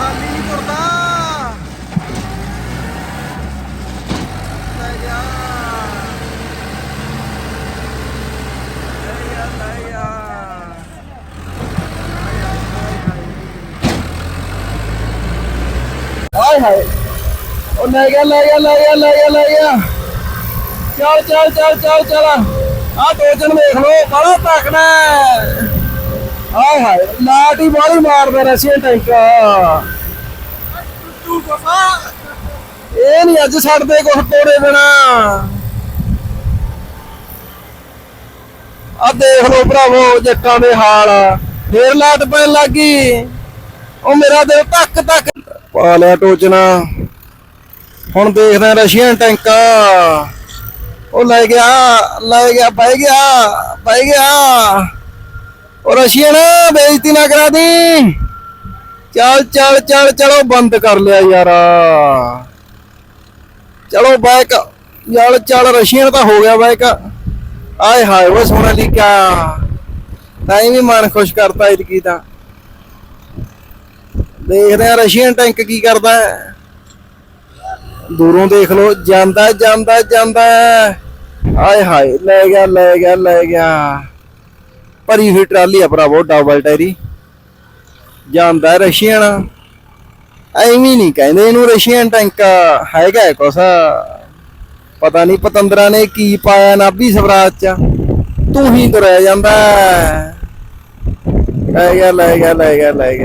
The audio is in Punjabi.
ਖਾਲੀ ਨਹੀਂ ਤੁਰਦਾ। ਲੈ ਗਿਆ। ਲੈ ਗਿਆ ਲੈ ਗਿਆ। ਹਾਏ ਹਾਏ। ਉਹ ਲੈ ਗਿਆ ਲੈ ਗਿਆ ਲੈ ਗਿਆ ਲੈ ਗਿਆ ਲੈ ਗਿਆ। ਚੱਲ ਚੱਲ ਚੱਲ ਚੱਲ ਚੱਲ। ਆ ਟੋਚਨ ਵੇਖ ਲੋ ਬੜਾ ਤੱਕਣਾ ਆਏ ਹਾਏ, ਲਾਟ ਹੀ ਬਾਹਲੀ ਮਾਰਦਾ ਰਸੀਅਨ ਟੈਂਕ ਇਹ ਨਹੀਂ ਅੱਜ ਛੱਡਦੇ ਕੁਛ ਤੋੜੇ ਬਿਨਾ। ਆ ਦੇਖ ਲੋ ਭਰਾਵੋ, ਜੱਟਾਂ ਦੇ ਹਾਲ। ਫੇਰ ਲਾਟ ਪੈਣ ਲੱਗੀ ਉਹ ਮੇਰਾ ਦਿਲ ਧੱਕ ਧੱਕ। ਪਾ ਲਿਆ ਟੋਚਨਾ ਹੁਣ ਦੇਖਦਾ ਰਸ਼ੀਅਨ ਟੈਂਕਾ। ਉਹ ਲੈ ਗਿਆ ਲੈ ਗਿਆ, ਬਹਿ ਗਿਆ ਬਹਿ ਗਿਆ। ਉਹ ਰਸ਼ੀਅਨ, ਬੇਇੱਜ਼ਤੀ ਨਾ ਕਰਾ ਦੀ। ਚੱਲ ਚੱਲ ਚੱਲ, ਚਲੋ, ਬੰਦ ਕਰ ਲਿਆ ਯਾਰ। ਚਲੋ, ਬੈਕ। ਯਾਰ ਚੱਲ, ਰਸ਼ੀਅਨ ਤਾਂ ਹੋ ਗਿਆ ਬੈਕ। ਆਏ ਹਾਏ ਉਹ ਸੋਨਾ ਲਿਖਿਆ ਤਾਂ ਵੀ ਮਨ ਖੁਸ਼ ਕਰਤਾ ਇਤਕੀ ਤਾਂ। ਦੇਖਦੇ ਆ ਰਸ਼ੀਅਨ ਟੈਂਕ ਕੀ ਕਰਦਾ ਹੈ। ਦੂਰੋਂ ਦੇਖ ਲਓ, ਜਾਂਦਾ ਜਾਂਦਾ ਜਾਂਦਾ। ਆਏ ਹਾਏ, ਲੈ ਗਿਆ ਲੈ ਗਿਆ ਲੈ ਗਿਆ। ਭਰੀ ਹੋਈ ਟਰਾਲੀ ਆ ਭਰਾਵੋ ਡਬਲ ਟਾਇਰੀ। ਜਾਂਦਾ ਰਸ਼ੀਅਨ ਐਵੇਂ ਨਹੀਂ ਕਹਿੰਦੇ ਇਹਨੂੰ ਰਸ਼ੀਅਨ ਟੈਂਕ ਹੈਗਾ ਕੁਛ ਪਤਾ ਨਹੀਂ ਪਤੰਦਰਾਂ ਨੇ ਕੀ ਪਾਇਆ ਨਾਭੀ ਸਵਰਾਜ ਚ। ਤੂੰ ਹੀ ਤੁਰਿਆ ਜਾਂਦਾ। ਲੈ ਗਿਆ ਲੈ ਗਿਆ ਲੈ ਗਿਆ ਲੈ ਗਿਆ।